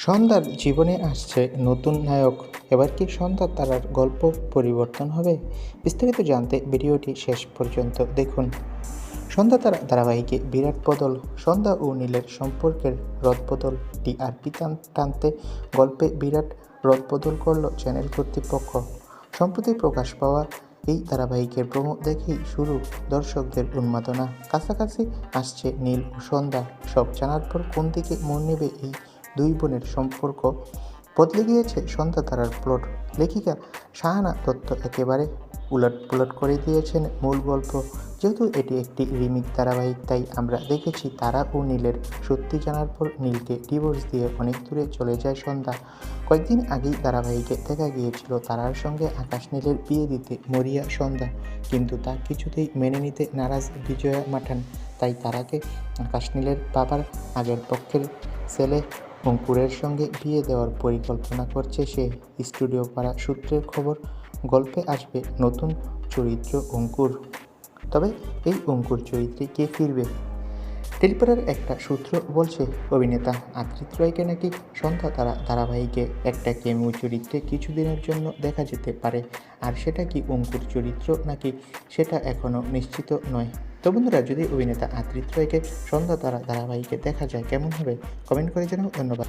সন্ধ্যার জীবনে আসছে নতুন নায়ক। এবার কি সন্ধ্যা তারার গল্প পরিবর্তন হবে? বিস্তারিত জানতে ভিডিওটি শেষ পর্যন্ত দেখুন। সন্ধ্যা তারা ধারাবাহিকে বিরাট বদল, সন্ধ্যা ও নীলের সম্পর্কের রদবদল টিআরপি টান- টানতে গল্পে বিরাট রদবদল করল চ্যানেল কর্তৃপক্ষ। সম্প্রতি প্রকাশ পাওয়া এই ধারাবাহিকের প্রমো দেখেই শুরু দর্শকদের উন্মাদনা। কাছাকাছি আসছে নীল ও সন্ধ্যা। সব জানার পর কোন দিকে মন নেবে এই দুই বোনের সম্পর্ক বদলে গিয়েছে সন্ধ্যা তারার প্লট। লেখিকা শাহানা দত্ত একেবারে উলট পুলট করে দিয়েছেন মূল গল্প। যেহেতু এটি একটি রিমিক ধারাবাহিক, তাই আমরা দেখেছি তারা ও নীলের সত্যি জানার পর নীলকে ডিভোর্স দিয়ে অনেক দূরে চলে যায় সন্ধ্যা। কয়েকদিন আগেই ধারাবাহিকে দেখা গিয়েছিল তারার সঙ্গে আকাশ নীলের বিয়ে দিতে মরিয়া সন্ধ্যা। কিন্তু তা কিছুতেই মেনে নিতে নারাজ বিজয়া মাঠান। তাই তারাকে আকাশ নীলের বাবার আগের পক্ষের ছেলে অঙ্কুরের সঙ্গে বিয়ে দেওয়ার পরিকল্পনা করছে সে। স্টুডিও পাড়া সূত্রের খবর, গল্পে আসবে নতুন চরিত্র অঙ্কুর। তবে এই অঙ্কুর চরিত্রে কে ফিরবে? ত্রিপুরার একটা সূত্র বলছে, অভিনেতা আকৃত রায়কে নাকি সন্ধ্যা তারা ধারাবাহিকে একটা কেমিও চরিত্রে কিছুদিনের জন্য দেখা যেতে পারে। আর সেটা কি অঙ্কুর চরিত্র নাকি সেটা এখনও নিশ্চিত নয়। তো বন্ধুরা, যদি অভিনেতা আকৃত রয়কে সন্ধ্যা তারা ধারাবাহিকে দেখা যায়, কেমন হবে? কমেন্ট করে জানাও, ধন্যবাদ।